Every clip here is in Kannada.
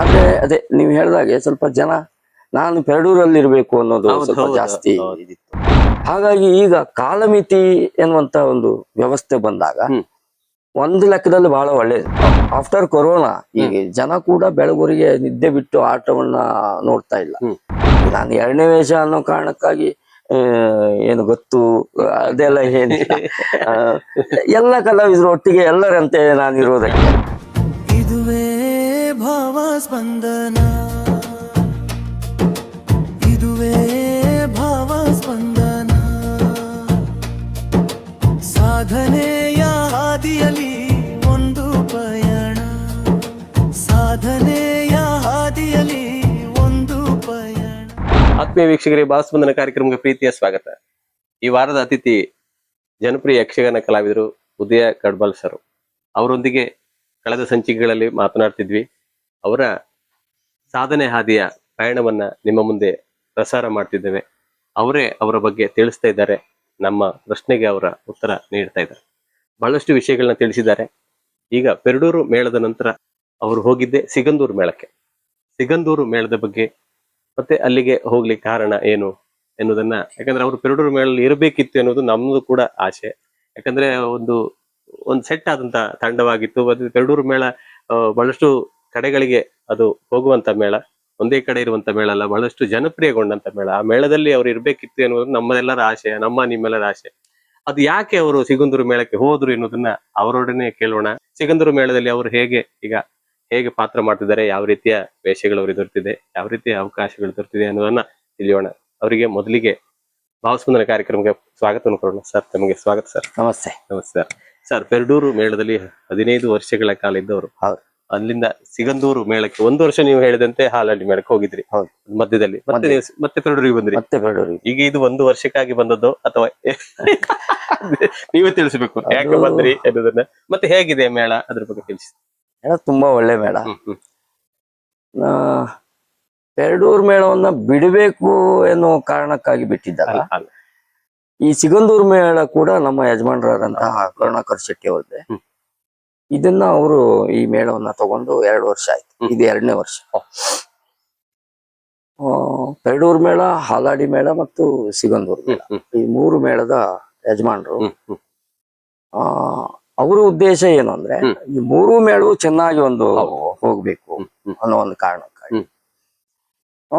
ಆದ್ರೆ ಅದೇ ನೀವು ಹೇಳ್ದಾಗೆ ಸ್ವಲ್ಪ ಜನ ನಾನು ಪೆರಡೂರಲ್ಲಿ ಇರಬೇಕು ಅನ್ನೋದು ಸ್ವಲ್ಪ ಜಾಸ್ತಿ. ಹಾಗಾಗಿ ಈಗ ಕಾಲಮಿತಿ ಎನ್ನುವಂತ ಒಂದು ವ್ಯವಸ್ಥೆ ಬಂದಾಗ. ಒಂದು ಲೆಕ್ಕದಲ್ಲಿ ಬಹಳ ಒಳ್ಳೇದು. ಆಫ್ಟರ್ ಕೊರೋನಾ ಈಗ ಜನ ಕೂಡ ಬೆಳಗುರಿಗೆ ನಿದ್ದೆ ಬಿಟ್ಟು ಆಟವನ್ನ ನೋಡ್ತಾ ಇಲ್ಲ. ನಾನು ಎರಡನೇ ವೇಷ ಅನ್ನೋ ಕಾರಣಕ್ಕಾಗಿ ಏನು ಗೊತ್ತು ಅದೆಲ್ಲ ಏನಿಲ್ಲ. ಎಲ್ಲ ಕಲಾವಿದರು ಒಟ್ಟಿಗೆ ಎಲ್ಲರಂತೆ ನಾನು ಇರೋದಕ್ಕೆ ಇದುವೇ ಭಾವ ಸ್ಪಂದನ. ಇದುವೇ ಭಾವ ಸ್ಪಂದನ. ಸಾಧನೆಯ ಹಾದಿಯಲ್ಲಿ ಒಂದು ಪಯಣ. ಸಾಧನೆಯ ಹಾದಿಯಲ್ಲಿ ಒಂದು ಪಯಣ. ಆತ್ಮೀಯ ವೀಕ್ಷಕರಿಗೆ ಭಾವಸ್ಪಂದನ ಕಾರ್ಯಕ್ರಮಕ್ಕೆ ಪ್ರೀತಿಯ ಸ್ವಾಗತ. ಈ ವಾರದ ಅತಿಥಿ ಜನಪ್ರಿಯ ಯಕ್ಷಗಾನ ಕಲಾವಿದರು ಉದಯ ಕಡ್ಬಲ್ ಸರ್. ಅವರೊಂದಿಗೆ ಕಳೆದ ಸಂಚಿಕೆಗಳಲ್ಲಿ ಮಾತನಾಡ್ತಿದ್ವಿ. ಅವರ ಸಾಧನೆ ಹಾದಿಯ ಪಯಣವನ್ನ ನಿಮ್ಮ ಮುಂದೆ ಪ್ರಸಾರ ಮಾಡ್ತಿದ್ದೇವೆ. ಅವರೇ ಅವರ ಬಗ್ಗೆ ತಿಳಿಸ್ತಾ ಇದ್ದಾರೆ. ನಮ್ಮ ಪ್ರಶ್ನೆಗೆ ಅವರ ಉತ್ತರ ನೀಡ್ತಾ ಇದ್ದಾರೆ. ಬಹಳಷ್ಟು ವಿಷಯಗಳನ್ನ ತಿಳಿಸಿದ್ದಾರೆ. ಈಗ ಪೆರಡೂರು ಮೇಳದ ನಂತರ ಅವರು ಹೋಗಿದ್ದೆ ಸಿಗಂದೂರು ಮೇಳಕ್ಕೆ. ಸಿಗಂದೂರು ಮೇಳದ ಬಗ್ಗೆ ಮತ್ತೆ ಅಲ್ಲಿಗೆ ಹೋಗ್ಲಿಕ್ಕೆ ಕಾರಣ ಏನು ಎನ್ನುವುದನ್ನ, ಯಾಕಂದ್ರೆ ಅವರು ಪೆರಡೂರು ಮೇಳಲ್ಲಿ ಇರಬೇಕಿತ್ತು ಅನ್ನೋದು ನಮ್ದು ಕೂಡ ಆಸೆ. ಯಾಕಂದ್ರೆ ಒಂದು ಒಂದು ಸೆಟ್ ಆದಂತ ತಂಡವಾಗಿತ್ತು. ಮತ್ತೆ ಪೆರಡೂರು ಮೇಳ ಬಹಳಷ್ಟು ಕಡೆಗಳಿಗೆ ಅದು ಹೋಗುವಂತ ಮೇಳ ಒಂದೇ ಕಡೆ ಇರುವಂತ ಮೇಳ ಅಲ್ಲ ಬಹಳಷ್ಟು ಜನಪ್ರಿಯಗೊಂಡಂತ ಮೇಳ. ಆ ಮೇಳದಲ್ಲಿ ಅವ್ರು ಇರ್ಬೇಕಿತ್ತು ಎನ್ನುವುದು ನಮ್ಮದೆಲ್ಲರ ಆಶೆ ನಮ್ಮ ನಿಮ್ಮೆಲ್ಲರ ಆಶೆ ಅದು ಯಾಕೆ ಅವರು ಸಿಗಂದೂರು ಮೇಳಕ್ಕೆ ಹೋದ್ರು ಎನ್ನುವುದನ್ನ ಅವರೊಡನೆ ಕೇಳೋಣ. ಸಿಗಂದೂರು ಮೇಳದಲ್ಲಿ ಅವರು ಹೇಗೆ ಈಗ ಹೇಗೆ ಪಾತ್ರ ಮಾಡ್ತಿದ್ದಾರೆ ಯಾವ ರೀತಿಯ ವೇಷಗಳು ಅವ್ರಿಗೆ ದೊರೆತಿದೆ ಯಾವ ರೀತಿಯ ಅವಕಾಶಗಳು ದೊರೆತಿದೆ ಅನ್ನೋದನ್ನ ತಿಳಿಯೋಣ. ಅವರಿಗೆ ಮೊದಲಿಗೆ ಭಾವಸ್ಪಂದನ ಕಾರ್ಯಕ್ರಮಕ್ಕೆ ಸ್ವಾಗತವನ್ನು ಕೊಡೋಣ. ಸರ್ ತಮಗೆ ಸ್ವಾಗತ ಸರ್. ನಮಸ್ತೆ. ನಮಸ್ತೆ ಸರ್. ಸರ್ ಪೆರಡೂರು ಮೇಳದಲ್ಲಿ ಹದಿನೈದು ವರ್ಷಗಳ ಕಾಲ ಇದ್ದವರು. ಅಲ್ಲಿಂದ ಸಿಗಂದೂರು ಮೇಳಕ್ಕೆ ಒಂದು ವರ್ಷ ನೀವು ಹೇಳಿದಂತೆ ಹಾಲಹಳ್ಳಿ ಮೇಳಕ್ಕೆ ಹೋಗಿದ್ರಿ. ಹೌದು. ಮಧ್ಯದಲ್ಲಿ. ಮತ್ತೆ. ನೀವು ಮತ್ತೆ ಪೆರಡೂರಿಗೆ ಬಂದ್ರಿ. ಮತ್ತೆ ಫೆಬ್ರವರಿ ಈಗ ಇದು ಒಂದು ವರ್ಷಕ್ಕಾಗಿ ಬಂದದ್ದು ಅಥವಾ ನೀವೇ ತಿಳಿಸ್ಬೇಕು. ಯಾಕೆ ಬಂದ್ರಿ ಅನ್ನೋದನ್ನ ಮತ್ತೆ ಹೇಗಿದೆ ಮೇಳ? ಅದ್ರ ಬಗ್ಗೆ ತಿಳಿಸಿ. ಮೇಳ ತುಂಬಾ ಒಳ್ಳೆ ಮೇಳ. ಪೆರಡೂರು ಮೇಳವನ್ನ ಬಿಡಬೇಕು ಎನ್ನುವ ಕಾರಣಕ್ಕಾಗಿ ಬಿಟ್ಟಿದ್ದಲ್ಲ. ಈ ಸಿಗಂದೂರು ಮೇಳ ಕೂಡ ನಮ್ಮ ಯಜಮಾನರಾದಂತಹ ಕರುಣಾಕರ್ ಶೆಟ್ಟಿ ಅವ್ರದ್ದೆ. ಇದನ್ನ ಅವರು ಈ ಮೇಳವನ್ನ ತಗೊಂಡು ಎರಡು ವರ್ಷ ಆಯ್ತು. ಇದು ಎರಡನೇ ವರ್ಷ. ಪೆರಡೂರ್ ಆ, ಪೆರಡೂರು ಮೇಳ ಹಾಲಾಡಿ ಮೇಳ ಮತ್ತು ಸಿಗಂದೂರು ಮೇಳ. ಈ ಮೂರು ಮೇಳದ ಯಜಮಾನರು. ಆ ಅವರ ಉದ್ದೇಶ ಏನು ಅಂದ್ರೆ ಈ ಮೂರು ಮೇಳವು ಚೆನ್ನಾಗಿ ಒಂದು. ಹೋಗ್ಬೇಕು ಅನ್ನೋ ಒಂದು ಕಾರಣಕ್ಕಾಗಿ. ಆ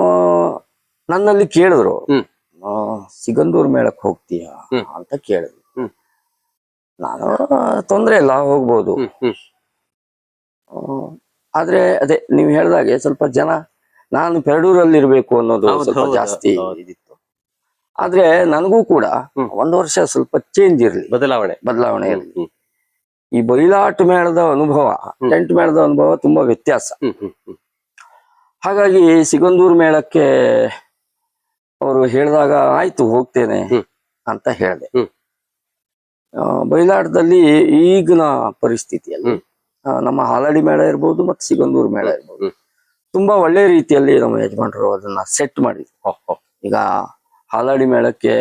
ನನ್ನಲ್ಲಿ ಕೇಳಿದ್ರು ಸಿಗಂದೂರ್ ಮೇಳಕ್ ಹೋಗ್ತೀಯಾ ಅಂತ ಕೇಳಿದ್ರು. ನಾನು ತೊಂದ್ರೆ ಇಲ್ಲ ಹೋಗ್ಬೋದು. ಆದ್ರೆ ಅದೇ ನೀವು ಹೇಳ್ದಾಗೆ ಸ್ವಲ್ಪ ಜನ ನಾನು ಪೆರಡೂರಲ್ಲಿ ಇರಬೇಕು ಅನ್ನೋದು ಸ್ವಲ್ಪ ಜಾಸ್ತಿ. ಇದಿತ್ತು. ಆದ್ರೆ ನನಗೂ ಕೂಡ. ಒಂದು ವರ್ಷ ಸ್ವಲ್ಪ ಚೇಂಜ್ ಇರ್ಲಿ. ಬದಲಾವಣೆ. ಬದಲಾವಣೆ ಈ ಬಯಲಾಟ ಮೇಳದ ಅನುಭವ. ಟೆಂಟ್ ಮೇಳದ ಅನುಭವ ತುಂಬಾ ವ್ಯತ್ಯಾಸ. ಹಾಗಾಗಿ ಸಿಗಂದೂರು ಮೇಳಕ್ಕೆ ಅವರು ಹೇಳಿದಾಗ ಆಯ್ತು ಹೋಗ್ತೇನೆ. ಅಂತ ಹೇಳಿದೆ. ಬಯಲಾಟದಲ್ಲಿ ಈಗಿನ ಪರಿಸ್ಥಿತಿಯಲ್ಲಿ. ನಮ್ಮ ಹಾಲಾಡಿ ಮೇಳ ಇರ್ಬೋದು ಮತ್ತು ಸಿಗಂದೂರು ಮೇಳ ಇರ್ಬೋದು. ತುಂಬಾ ಒಳ್ಳೆ ರೀತಿಯಲ್ಲಿ ನಮ್ಮ ಯಜಮಾನರು ಅದನ್ನ ಸೆಟ್ ಮಾಡಿದ್ರು. ಈಗ ಹಾಲಾಡಿ ಮೇಳಕ್ಕೆ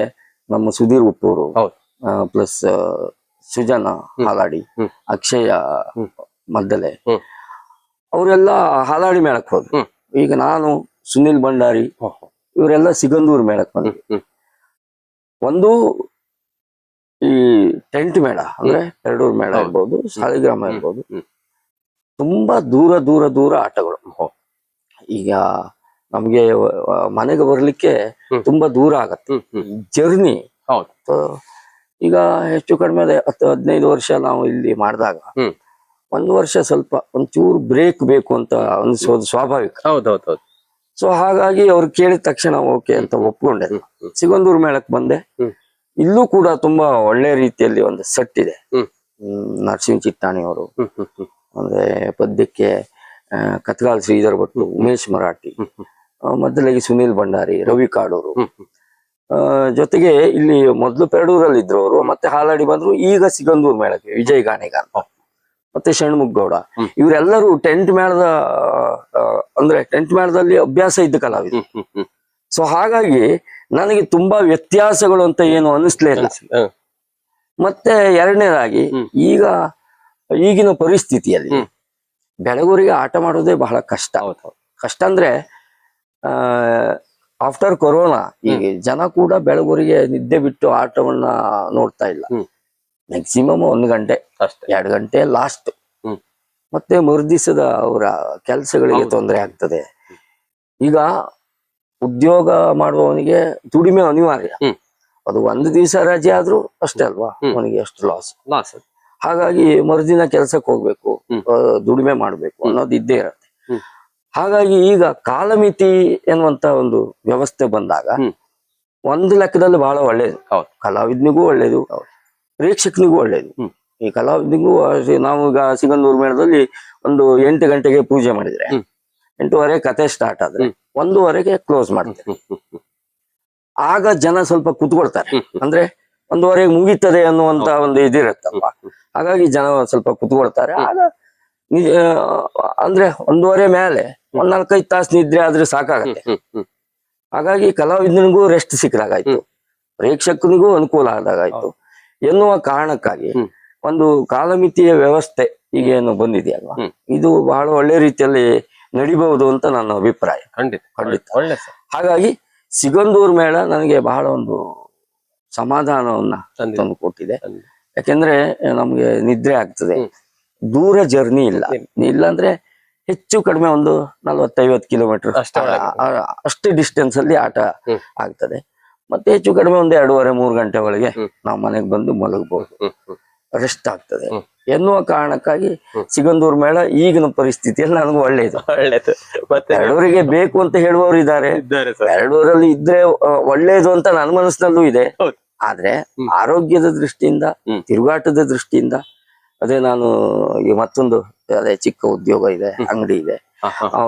ನಮ್ಮ ಸುಧೀರ್ ಉಪ್ಪೂರು ಹೌದು. ಪ್ಲಸ್ ಸುಜನ ಹಾಲಾಡಿ ಅಕ್ಷಯ. ಮದ್ದಲೆ ಅವರೆಲ್ಲ ಹಾಲಾಡಿ ಮೇಳಕ್ಕೆ ಹೋದ್ರು ಈಗ ನಾನು ಸುನಿಲ್ ಭಂಡಾರಿ. ಇವರೆಲ್ಲ ಸಿಗಂದೂರು ಮೇಳಕ್ಕೆ ಬಂದ್ರು ಒಂದು ಈ ಟೆಂಟ್ ಮೇಳ ಅಂದ್ರೆ ಎರಡೂರ್ ಮೇಳ. ಇರ್ಬೋದು ಸಾಲಿಗ್ರಾಮ. ಇರ್ಬೋದು. ತುಂಬಾ ದೂರ ದೂರ ದೂರ ಆಟಗಳು. ಈಗ ನಮ್ಗೆ ಮನೆಗೆ ಬರ್ಲಿಕ್ಕೆ ತುಂಬಾ ದೂರ ಆಗತ್ತೆ. ಜರ್ನಿ. ಹೌದು. ಈಗ ಹೆಚ್ಚು ಕಡಿಮೆ ಅದೇ ಹತ್ತು ಹದಿನೈದು ವರ್ಷ ನಾವು ಇಲ್ಲಿ ಮಾಡಿದಾಗ ಒಂದ್ ವರ್ಷ ಸ್ವಲ್ಪ ಒಂಚೂರು ಬ್ರೇಕ್ ಬೇಕು ಅಂತ ಅನ್ಸೋದು ಸ್ವಾಭಾವಿಕ. ಸೊ ಹಾಗಾಗಿ ಅವ್ರು ಕೇಳಿದ ತಕ್ಷಣ ಓಕೆ ಅಂತ ಒಪ್ಕೊಂಡೆ. ಸಿಗಂದೂರು ಮೇಳಕ್ಕೆ ಬಂದೆ. ಇಲ್ಲೂ ಕೂಡ ತುಂಬಾ ಒಳ್ಳೆ ರೀತಿಯಲ್ಲಿ ಒಂದು ಸೆಟ್ ಇದೆ. ನರಸಿಂಹ ಚಿಟ್ಟಾಣಿ ಅವರು. ಅಂದ್ರೆ ಪದ್ಯಕ್ಕೆ ಕತ್ಲಾಲ್ ಶ್ರೀಧರ್ ಭಟ್ರು ಉಮೇಶ್ ಮರಾಠಿ ಮೊದಲಿಗೆ ಸುನೀಲ್ ಭಂಡಾರಿ ರವಿ ಕಾಡೂರು. ಜೊತೆಗೆ ಇಲ್ಲಿ ಮೊದಲು ಪೆರಡೂರಲ್ಲಿ ಇದ್ರು ಅವರು ಮತ್ತೆ ಹಾಲಾಡಿ ಬಂದ್ರು ಈಗ ಸಿಗಂದೂರ್ ಮೇಳಕ್ಕೆ ವಿಜಯ್ ಗಾಣೆಗಾರ್. ಮತ್ತೆ ಷಣ್ಮುಖ್ ಗೌಡ ಇವರೆಲ್ಲರೂ ಟೆಂಟ್ ಮೇಳದ ಅಂದ್ರೆ ಟೆಂಟ್ ಮೇಳದಲ್ಲಿ ಅಭ್ಯಾಸ ಇದ್ದ ಕಲಾವಿದರು. ಸೊ ಹಾಗಾಗಿ ನನಗೆ ತುಂಬಾ ವ್ಯತ್ಯಾಸಗಳು ಅಂತ ಏನು ಅನಿಸ್ಲೇ ಇಲ್ಲ. ಮತ್ತೆ ಎರಡನೇದಾಗಿ ಈಗ ಈಗಿನ ಪರಿಸ್ಥಿತಿಯಲ್ಲಿ. ಬೆಳಗೂರಿಗೆ ಆಟ ಮಾಡೋದೇ ಬಹಳ ಕಷ್ಟ. ಕಷ್ಟ ಅಂದ್ರೆ ಆಫ್ಟರ್ ಕೊರೋನಾ ಈಗ ಜನ ಕೂಡ ಬೆಳಗೂರಿಗೆ ನಿದ್ದೆ ಬಿಟ್ಟು ಆಟವನ್ನ ನೋಡ್ತಾ ಇಲ್ಲ. ಮ್ಯಾಕ್ಸಿಮಮ್ ಒಂದು ಗಂಟೆ ಎರಡು ಗಂಟೆ ಲಾಸ್ಟ್ ಮತ್ತೆ ಮರುದಿಸದ ಅವರ ಕೆಲಸಗಳಿಗೆ. ತೊಂದರೆ ಆಗ್ತದೆ. ಈಗ ಉದ್ಯೋಗ ಮಾಡುವವನಿಗೆ ದುಡಿಮೆ ಅನಿವಾರ್ಯ. ಅದು ಒಂದು ದಿವಸ ರಜೆ ಆದ್ರೂ ಅಷ್ಟೇ ಅಲ್ವಾ? ಅವನಿಗೆ ಅಷ್ಟು ಲಾಸ್ ಲಾಸ್ ಹಾಗಾಗಿ ಮರುದಿನ ಕೆಲಸಕ್ಕೆ ಹೋಗ್ಬೇಕು ದುಡಿಮೆ ಮಾಡ್ಬೇಕು ಅನ್ನೋದು ಇದ್ದೇ ಇರತ್ತೆ. ಹಾಗಾಗಿ ಈಗ ಕಾಲಮಿತಿ ಎನ್ನುವಂತ ಒಂದು ವ್ಯವಸ್ಥೆ ಬಂದಾಗ. ಒಂದು ಲೆಕ್ಕದಲ್ಲಿ ಬಹಳ ಒಳ್ಳೇದು. ಕಲಾವಿದನಿಗೂ ಒಳ್ಳೇದು ಪ್ರೇಕ್ಷಕನಿಗೂ ಒಳ್ಳೇದು. ಈ ಕಲಾವಿದನಿಗೂ ನಾವು ಈಗ ಸಿಗಂದೂರು ಮೇಳದಲ್ಲಿ ಒಂದು ಎಂಟು ಗಂಟೆಗೆ ಪೂಜೆ ಮಾಡಿದ್ರೆ. ಎಂಟೂವರೆ ಕತೆ ಸ್ಟಾರ್ಟ್ ಆದ್ರೆ. ಒಂದೂವರೆಗೆ ಕ್ಲೋಸ್ ಮಾಡ್ತಾರೆ ಆಗ ಜನ ಸ್ವಲ್ಪ ಕುತ್ಕೊಳ್ತಾರೆ. ಅಂದ್ರೆ ಒಂದೂವರೆಗೆ ಮುಗೀತದೆ ಅನ್ನುವಂತ ಒಂದು ಇದಿರತ್ತಲ್ವಾ? ಹಾಗಾಗಿ ಜನ ಸ್ವಲ್ಪ ಕುತ್ಕೊಳ್ತಾರೆ. ಆಗ ಅಂದ್ರೆ ಒಂದೂವರೆ ಮೇಲೆ ಒಂದ್ ನಾಲ್ಕೈದು ತಾಸು ನಿದ್ರೆ ಆದ್ರೆ ಸಾಕಾಗತ್ತೆ. ಹಾಗಾಗಿ ಕಲಾವಿದನಿಗೂ ರೆಸ್ಟ್ ಸಿಕ್ಕದಾಗಾಯ್ತು. ಪ್ರೇಕ್ಷಕನಿಗೂ ಅನುಕೂಲ ಆದಾಗಾಯ್ತು. ಎನ್ನುವ ಕಾರಣಕ್ಕಾಗಿ ಒಂದು ಕಾಲಮಿತಿಯ ವ್ಯವಸ್ಥೆ ಈಗೇನು ಬಂದಿದೆಯಲ್ವಾ. ಇದು ಬಹಳ ಒಳ್ಳೆ ರೀತಿಯಲ್ಲಿ ನಡಿಬಹುದು ಅಂತ ನನ್ನ ಅಭಿಪ್ರಾಯ. ಖಂಡಿತ. ಖಂಡಿತ. ಒಳ್ಳೆ ಸರ್. ಹಾಗಾಗಿ ಸಿಗಂದೂರ್ ಮೇಳ ನನಗೆ ಬಹಳ ಒಂದು ಸಮಾಧಾನವನ್ನ ತಂದು ಕೊಟ್ಟಿದೆ. ಯಾಕೆಂದ್ರೆ ನಮ್ಗೆ ನಿದ್ರೆ ಆಗ್ತದೆ. ದೂರ ಜರ್ನಿ ಇಲ್ಲ. ಇಲ್ಲ. ಅಂದ್ರೆ ಹೆಚ್ಚು ಕಡಿಮೆ ಒಂದು ನಲ್ವತ್ತೈವತ್ತು ಕಿಲೋಮೀಟರ್. ಅಷ್ಟೇ ಡಿಸ್ಟೆನ್ಸ್ ಅಲ್ಲಿ ಆಟ ಆಗ್ತದೆ. ಮತ್ತೆ ಹೆಚ್ಚು ಕಡಿಮೆ ಒಂದು ಎರಡೂವರೆ ಮೂರು ಗಂಟೆ ಒಳಗೆ ನಾವು ಮನೆಗೆ ಬಂದು ಮಲಗಬಹುದು ರೆಸ್ಟ್ ಆಗ್ತದೆ. ಎನ್ನುವ ಕಾರಣಕ್ಕಾಗಿ ಸಿಗಂದೂರು ಮೇಳ ಈಗಿನ ಪರಿಸ್ಥಿತಿಯಲ್ಲಿ ನನಗೆ ಒಳ್ಳೇದು ಮತ್ತೆ? ಎರಡೂರಿಗೆ ಬೇಕು ಅಂತ ಹೇಳುವವರು ಇದ್ದಾರೆ. ಎರಡೂರಲ್ಲಿ ಇದ್ರೆ ಒಳ್ಳೇದು ಅಂತ ನನ್ನ ಮನಸ್ಸಿನಲ್ಲೂ ಇದೆ. ಆದ್ರೆ ಆರೋಗ್ಯದ ದೃಷ್ಟಿಯಿಂದ ತಿರುಗಾಟದ ದೃಷ್ಟಿಯಿಂದ ಅದೇ ನಾನು ಈ ಮತ್ತೊಂದು ಅದೇ ಚಿಕ್ಕ ಉದ್ಯೋಗ ಇದೆ ಅಂಗಡಿ ಇದೆ.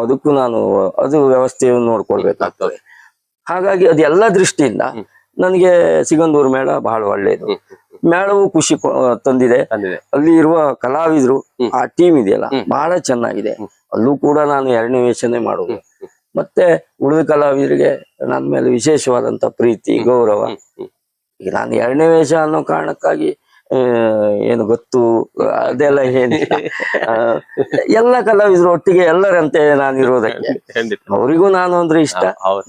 ಅದಕ್ಕೂ ನಾನು ಅದು ವ್ಯವಸ್ಥೆಯನ್ನು ನೋಡ್ಕೊಳ್ಬೇಕಾಗ್ತದೆ. ಹಾಗಾಗಿ ಅದೆಲ್ಲ ದೃಷ್ಟಿಯಿಂದ. ನನಗೆ ಸಿಗಂದೂರು ಮೇಳ ಬಹಳ ಒಳ್ಳೆಯದು. ಮೇಳವು ಖುಷಿ ತಂದಿದೆ. ಅಲ್ಲಿ ಇರುವ ಕಲಾವಿದರು ಆ ಟೀಮ್ ಇದೆಯಲ್ಲ. ಬಹಳ ಚೆನ್ನಾಗಿದೆ. ಅಲ್ಲೂ ಕೂಡ ನಾನು ಎರಡನೇ ವೇಷನೇ ಮಾಡುವುದು ಮತ್ತೆ ಉಳಿದ ಕಲಾವಿದರಿಗೆ ನನ್ನ ಮೇಲೆ ವಿಶೇಷವಾದಂತ ಪ್ರೀತಿ ಗೌರವ. ಈಗ ನಾನು ಎರಡನೇ ವೇಷ ಅನ್ನೋ ಕಾರಣಕ್ಕಾಗಿ ಏನು ಗೊತ್ತು ಅದೆಲ್ಲ ಏನು ಎಲ್ಲ ಕಲಾವಿದರು ಒಟ್ಟಿಗೆ ಎಲ್ಲರಂತೆ ನಾನು ಇರೋದಕ್ಕೆ ಖಂಡಿತ. ಅವರಿಗೂ ನಾನು ಅಂದ್ರೆ ಇಷ್ಟ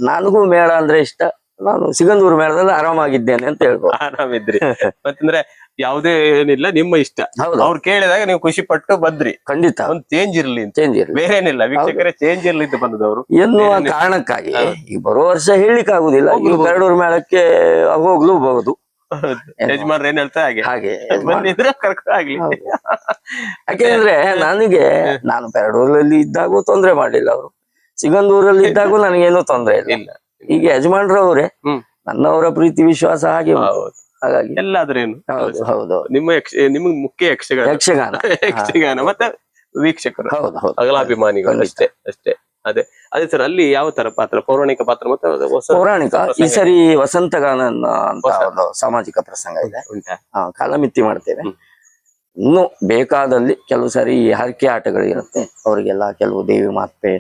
ನನಗೂ ಮೇಳ ಅಂದ್ರೆ ಇಷ್ಟ. ನಾನು ಸಿಗಂದೂರು ಮೇಳದಲ್ಲಿ ಆರಾಮಾಗಿದ್ದೇನೆ ಅಂತ ಹೇಳ್ಬೋದು. ಆರಾಮಿದ್ರಿ. ಮತ್ತಂದ್ರೆ ಯಾವುದೇ ಏನಿಲ್ಲ ನಿಮ್ಮ ಇಷ್ಟ. ಹೌದು. ಅವ್ರು ಕೇಳಿದಾಗ ನೀವು ಖುಷಿ ಪಟ್ಟು ಬಂದ್ರಿ. ಖಂಡಿತ. ಒಂದ್ ಚೇಂಜ್ ಇರ್ಲಿ ಅಂತ. ಚೇಂಜ್ ಇರಲಿ. ಬೇರೆ ಏನಿಲ್ಲ ವೀಕ್ಷಕರೇ ಚೇಂಜ್ ಇರ್ಲಿ ಅಂತ ಬಂದದವ್ರು. ಎನ್ನುವ. ಕಾರಣಕ್ಕಾಗಿ ಈ ಬರೋ ವರ್ಷ ಹೇಳಲಿಕ್ಕೆ ಆಗುದಿಲ್ಲ ಈಗ. ಬೆರಡೂರು ಮೇಳಕ್ಕೆ ಹೋಗ್ಲೂಬಹುದು. ಯಜಮಾನ್ರ ಏನ್ ಹೇಳ್ತಾ ಹಾಗೆ? ಹಾಗೆ ಬಂದಿದ್ರೆ ಆಗ್ಲಿ. ಯಾಕೆಂದ್ರೆ ನನಗೆ ನಾನು ಬೆರಡೂರಲ್ಲಿ ಇದ್ದಾಗೂ ತೊಂದ್ರೆ ಮಾಡಿಲ್ಲ ಅವರು. ಸಿಗಂದೂರಲ್ಲಿ ಇದ್ದಾಗೂ ನನಗೇನು ತೊಂದ್ರೆ ಇಲ್ಲ. ಇಲ್ಲ. ಈಗ ಯಜಮಾನ್ರವ್ರೆ. ನನ್ನವರ ಪ್ರೀತಿ ವಿಶ್ವಾಸ ಹಾಗೆ ಹೌದು. ಹಾಗಾಗಿ. ಎಲ್ಲಾದ್ರೇನು ಹೌದು ಹೌದು. ನಿಮ್ಮ ಯಕ್ಷ ನಿಮ್ಗೆ ಮುಖ್ಯ ಯಕ್ಷಗಾನ. ಯಕ್ಷಗಾನ. ಯಕ್ಷಗಾನ. ಮತ್ತೆ ವೀಕ್ಷಕರು. ಹೌದು ಹೌದು. ಅಗಲಾಭಿಮಾನಿಗಳು. ಅಷ್ಟೇ ಅಷ್ಟೇ. ಅದೇ. ಅದೇ ಸರ್ ಅಲ್ಲಿ ಯಾವ ತರ ಪಾತ್ರ? ಪೌರಾಣಿಕ ಪಾತ್ರ ಮತ್ತೆ ಪೌರಾಣಿಕ ಈ ಸರಿ ವಸಂತಗಾನ ಅಂತ. ಒಂದು ಸಾಮಾಜಿಕ ಪ್ರಸಂಗ ಇದೆ. ಕಾಲಮಿತಿ ಮಾಡ್ತೇವೆ. ಇನ್ನು ಬೇಕಾದಲ್ಲಿ ಕೆಲವು ಸರಿ ಹರಕೆ ಆಟಗಳಿರುತ್ತೆ ಅವರಿಗೆಲ್ಲ ಕೆಲವು ದೇವಿ ಮಾತ್ಮೆ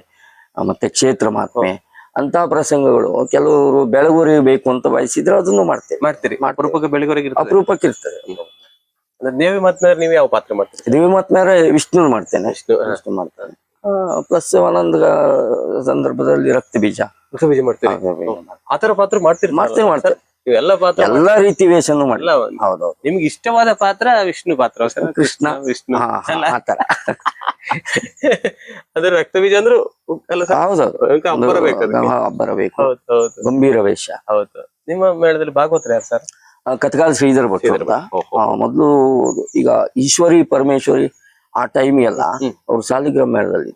ಮತ್ತೆ ಕ್ಷೇತ್ರ ಮಾತ್ಮೆ ಅಂತಹ ಪ್ರಸಂಗಗಳು. ಕೆಲವರು ಬೆಳಗುರಿ ಬೇಕು ಅಂತ ಬಯಸಿದ್ರೆ ಅದನ್ನು ಮಾಡ್ತೇವೆ. ಮಾಡ್ತೀರಿ. ಅಪರೂಪಕ್ಕೆ ಬೆಳಗೊರೆಗೆ ಅಪರೂಪಕ್ಕೆ ಇರ್ತದೆ. ದೇವಿ ಮತ್ನಾರ ನೀವು ಯಾವ ಪಾತ್ರ ಮಾಡ್ತೀರಿ? ದೇವಿ ಮಾತ್ಮೆ ವಿಷ್ಣು ಮಾಡ್ತೇನೆ. ವಿಷ್ಣು, ಮಾಡ್ತಾರೆ ವಿಷ್ಣು ಮಾಡ್ತೇನೆ. ಪ್ಲಸ್ ಒಂದೊಂದು ಸಂದರ್ಭದಲ್ಲಿ ರಕ್ತ ಬೀಜ ರಕ್ತ ಬೀಜ ಮಾಡ್ತೀರಿ ಆತರ ಪಾತ್ರ ಮಾಡ್ತೀರಿ ಮಾಡ್ತೇವೆ ಮಾಡ್ತೇವೆ. ಇವೆಲ್ಲ ಪಾತ್ರ ಎಲ್ಲಾ ರೀತಿ ವೇಷನು ಮಾಡಿ. ಹೌದು ನಿಮ್ಗೆ ಇಷ್ಟವಾದ ಪಾತ್ರ ವಿಷ್ಣು ಪಾತ್ರ ಕೃಷ್ಣ. ವಿಷ್ಣು? ಆತರ ಅದ್ರ ರಕ್ತ ಬೀಜ ಅಂದ್ರು ಹೌದೌದು ಬರಬೇಕು ಗಂಭೀರ ವೇಷ. ಹೌದು. ನಿಮ್ಮ ಮೇಳದಲ್ಲಿ ಭಾಗವತರು ಯಾರು ಸರ್? ಕತ್ಕಾಲ ಶ್ರೀಧರ್ ಶ್ರೀಧರ್ ಅಂತ. ಮೊದ್ಲು ಈಗ ಈಶ್ವರಿ ಪರಮೇಶ್ವರಿ ಆ ಟೈಮ್ ಎಲ್ಲ. ಅವ್ರು ಸಾಲಿಗ್ರಾಮ ಮೇಳದಲ್ಲಿ.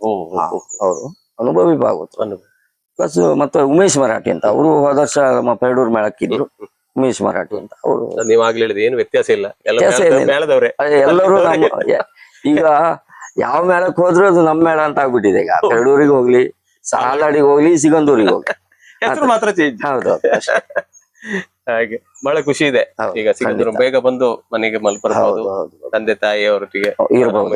ಅವರು ಅನುಭವಿ ಭಾಗವತ್ ಅನುಭವ. ಪ್ಲಸ್ ಮತ್ತೆ ಉಮೇಶ್ ಮರಾಠಿ ಅಂತ ಅವರು ಹೋದ ವರ್ಷ ನಮ್ಮ ಮೇಳಕ್ಕೆ ಮೇಳಕ್ಕಿದ್ರು ಉಮೇಶ್ ಮರಾಠಿ ಅಂತ ಅವರು ನೀವ್ ಆಗ್ಲಿ ಹೇಳಿದ ಏನು ವ್ಯತ್ಯಾಸ ಇಲ್ಲ. ವ್ಯತ್ಯಾಸ ಮೇಳದವ್ರೆ. ಎಲ್ಲರೂ ನಮ್ಮ ಈಗ ಯಾವ ಮೇಳಕ್ ಹೋದ್ರು ಅದು ನಮ್ಮ ಮೇಳ ಅಂತ ಆಗ್ಬಿಟ್ಟಿದೆ. ಈಗ ಪೆರಡೂರಿಗೆ ಹೋಗ್ಲಿ ಸಾಲಾಡಿಗೆ ಹೋಗ್ಲಿ ಸಿಗಂದೂರಿಗೆ ಹೋಗ್ಲಿ. ಹೆಸರು ಮಾತ್ರ ಚೇಂಜ್ ಹೌದು. ಹಾಗೆ ಬಹಳ ಖುಷಿ ಇದೆ. ಈಗ ಸಿಗಂದೂರು ಬೇಗ ಬಂದು ಮನೆಗೆ ಮಲ್ಬರ್ಬಹುದು ಹೌದು ಹೌದು ತಂದೆ ತಾಯಿ ಅವರೊಟ್ಟಿಗೆ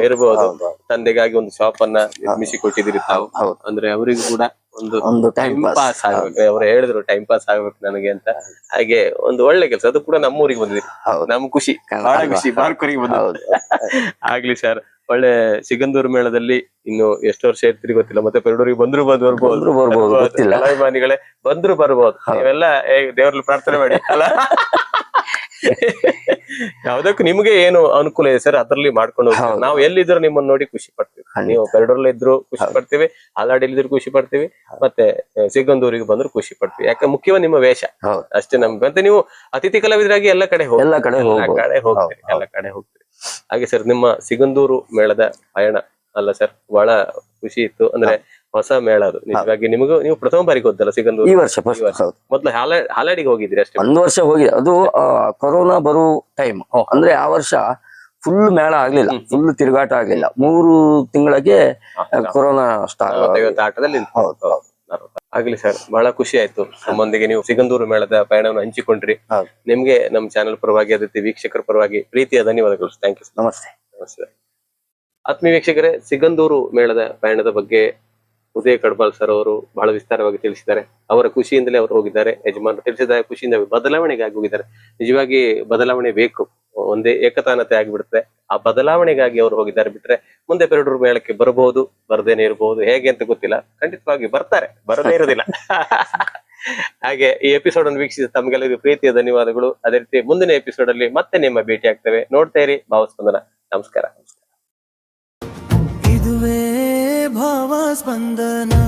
ಇರಬಹುದು ತಂದೆಗಾಗಿ ಒಂದು ಶಾಪ್ ಅನ್ನ ನಿರ್ಮಿಸಿ ಕೊಟ್ಟಿದ್ದೀರಿ ತಾವು. ಅಂದ್ರೆ ಅವರಿಗೂ ಕೂಡ ಒಂದು ಒಂದು ಟೈಮ್ ಪಾಸ್ ಆಗ್ಬೇಕು ಅವ್ರು ಹೇಳಿದ್ರು ಟೈಮ್ ಪಾಸ್ ಆಗ್ಬೇಕು ನನಗೆ ಅಂತ. ಹಾಗೆ ಒಂದು ಒಳ್ಳೆ ಕೆಲಸ ಅದು ಕೂಡ ನಮ್ಮೂರಿಗೆ ಬಂದಿದೆ. ನಮ್ ಖುಷಿ. ಬಹಳ ಖುಷಿ ಬಾರ್ಕೂರಿಗೆ ಬಂದ ಆಗ್ಲಿ ಸರ್ ಒಳ್ಳೆ ಸಿಗಂದೂರು ಮೇಳದಲ್ಲಿ ಇನ್ನು ಎಷ್ಟು ವರ್ಷ ಇರ್ತೀರಿ ಗೊತ್ತಿಲ್ಲ ಮತ್ತೆ ಪೆರಡೂರಿಗೆ ಬಂದ್ರು ಬಂದು ಬರ್ಬೋದು. ಕಲಾಭಿಮಾನಿಗಳೇ ಬಂದ್ರು ಬರ್ಬೋದು. ನೀವೆಲ್ಲ ದೇವ್ರಲ್ಲಿ ಪ್ರಾರ್ಥನೆ ಮಾಡಿ. ಅಲ್ಲ? ಯಾವ್ದಕ್ಕೂ ನಿಮ್ಗೆ ಏನು ಅನುಕೂಲ ಇದೆ ಸರ್ ಅದ್ರಲ್ಲಿ ಮಾಡ್ಕೊಂಡು ಹೋಗ್ತೀವಿ. ನಾವು ಎಲ್ಲಿದ್ರು ನಿಮ್ಮನ್ನ ನೋಡಿ ಖುಷಿ ಪಡ್ತೀವಿ. ನೀವು ಪೆರಡೂರಲ್ಲಿ ಇದ್ರು ಖುಷಿ ಪಡ್ತೀವಿ ಹಾಲಾಡಿಲಿದ್ರು ಖುಷಿ ಪಡ್ತೀವಿ ಮತ್ತೆ ಸಿಗಂದೂರಿಗೆ ಬಂದ್ರು ಖುಷಿ ಪಡ್ತೀವಿ. ಯಾಕೆ ಮುಖ್ಯವ ನಿಮ್ಮ ವೇಷ. ಅಷ್ಟೇ ನಮ್ಗೆ. ಮತ್ತೆ ನೀವು ಅತಿಥಿ ಕಲಾವಿದರಾಗಿ ಎಲ್ಲ ಕಡೆ ಹೋಗಿ ಎಲ್ಲ ಕಡೆ ಹೋಗ್ತೀರಿ. ಎಲ್ಲ ಕಡೆ ಹೋಗ್ತೀರಿ. ಹಾಗೆ ಸರ್ ನಿಮ್ಮ ಸಿಗಂದೂರು ಮೇಳದ ಪಯಣ ಅಲ್ಲ ಸರ್? ಬಹಳ ಖುಷಿ ಇತ್ತು. ಅಂದ್ರೆ ಹೊಸ ಮೇಳ ಅದು. ನಿಜವಾಗಿ ನಿಮಗೂ ನೀವು ಪ್ರಥಮ ಬಾರಿ ಗೊತ್ತಲ್ಲ ಸಿಗಂದೂರು ಈ ವರ್ಷ ಫಸ್ಟ್ ಹೌದು. ಮೊದ್ಲು ಹಾಲ ಹಾಲಾಡಿಗೆ ಹೋಗಿದ್ರಿ ಅಷ್ಟೇ? ಒಂದು ವರ್ಷ ಹೋಗಿದೆ ಅದು ಆ, ಕೊರೋನಾ ಬರೋ ಟೈಮ್ ಅಂದ್ರೆ ಆ ವರ್ಷ ಫುಲ್ ಮೇಳ ಆಗ್ಲಿಲ್ಲ. ಫುಲ್ ತಿರುಗಾಟ ಆಗ್ಲಿಲ್ಲ. ಮೂರು ತಿಂಗಳಿಗೆ ಕೊರೋನಾ ಸ್ಟಾರ್ಟ್ ಆಟದಲ್ಲಿ ನಿಂತು. ಹೌದು. ಆಗ್ಲಿ ಸರ್ ಬಹಳ ಖುಷಿ ಆಯ್ತು. ನಮ್ಮೊಂದಿಗೆ ನೀವು ಸಿಗಂದೂರು ಮೇಳದ ಪಯಣವನ್ನು ಹಂಚಿಕೊಂಡ್ರಿ. ಹೌದು. ನಿಮ್ಗೆ ನಮ್ಮ ಚಾನೆಲ್ ಪರವಾಗಿ ಅದೇ ರೀತಿ ವೀಕ್ಷಕರ ಪರವಾಗಿ ಪ್ರೀತಿಯ ಧನ್ಯವಾದಗಳು. ಥ್ಯಾಂಕ್ ಯು ನಮಸ್ತೆ. ನಮಸ್ತೆ. ಆತ್ಮೀಯ ವೀಕ್ಷಕರೇ ಸಿಗಂದೂರು ಮೇಳದ ಪಯಣದ ಬಗ್ಗೆ ಉದಯ ಕಡ್ಬಾಲ್ ಸರ್ ಅವರು ಬಹಳ ವಿಸ್ತಾರವಾಗಿ ತಿಳಿಸಿದ್ದಾರೆ. ಅವರ ಖುಷಿಯಿಂದಲೇ ಅವರು ಹೋಗಿದ್ದಾರೆ. ಯಜಮಾನರು ತಿಳಿಸಿದ ಖುಷಿಯಿಂದ ಬದಲಾವಣೆಗಾಗಿ ಹೋಗಿದ್ದಾರೆ. ನಿಜವಾಗಿ ಬದಲಾವಣೆ ಬೇಕು. ಒಂದೇ ಏಕತಾನತೆ ಆಗಿಬಿಡುತ್ತೆ. ಆ ಬದಲಾವಣೆಗಾಗಿ ಅವರು ಹೋಗಿದ್ದಾರೆ ಬಿಟ್ರೆ ಮುಂದೆ ಪೆರಡೂರು ಮೇಳಕ್ಕೆ ಬರಬಹುದು, ಬರದೇನೆ ಇರಬಹುದು ಹೇಗೆ ಅಂತ ಗೊತ್ತಿಲ್ಲ. ಖಂಡಿತವಾಗಿ ಬರ್ತಾರೆ, ಬರದೇ ಇರೋದಿಲ್ಲ ಹಾಗೆ ಈ ಎಪಿಸೋಡ್ ಅನ್ನು ವೀಕ್ಷಿಸಿದ ತಮಗೆಲ್ಲರಿಗೂ ಪ್ರೀತಿಯ ಧನ್ಯವಾದಗಳು. ಅದೇ ರೀತಿ ಮುಂದಿನ ಎಪಿಸೋಡ್ ಅಲ್ಲಿ ಮತ್ತೆ ನಿಮ್ಮ ಭೇಟಿ ಆಗ್ತೇವೆ ನೋಡ್ತಾ ಇರಿ, ಭಾವಸ್ಪಂದನ. ನಮಸ್ಕಾರ. ಇದುವೇ भावस्पन्दना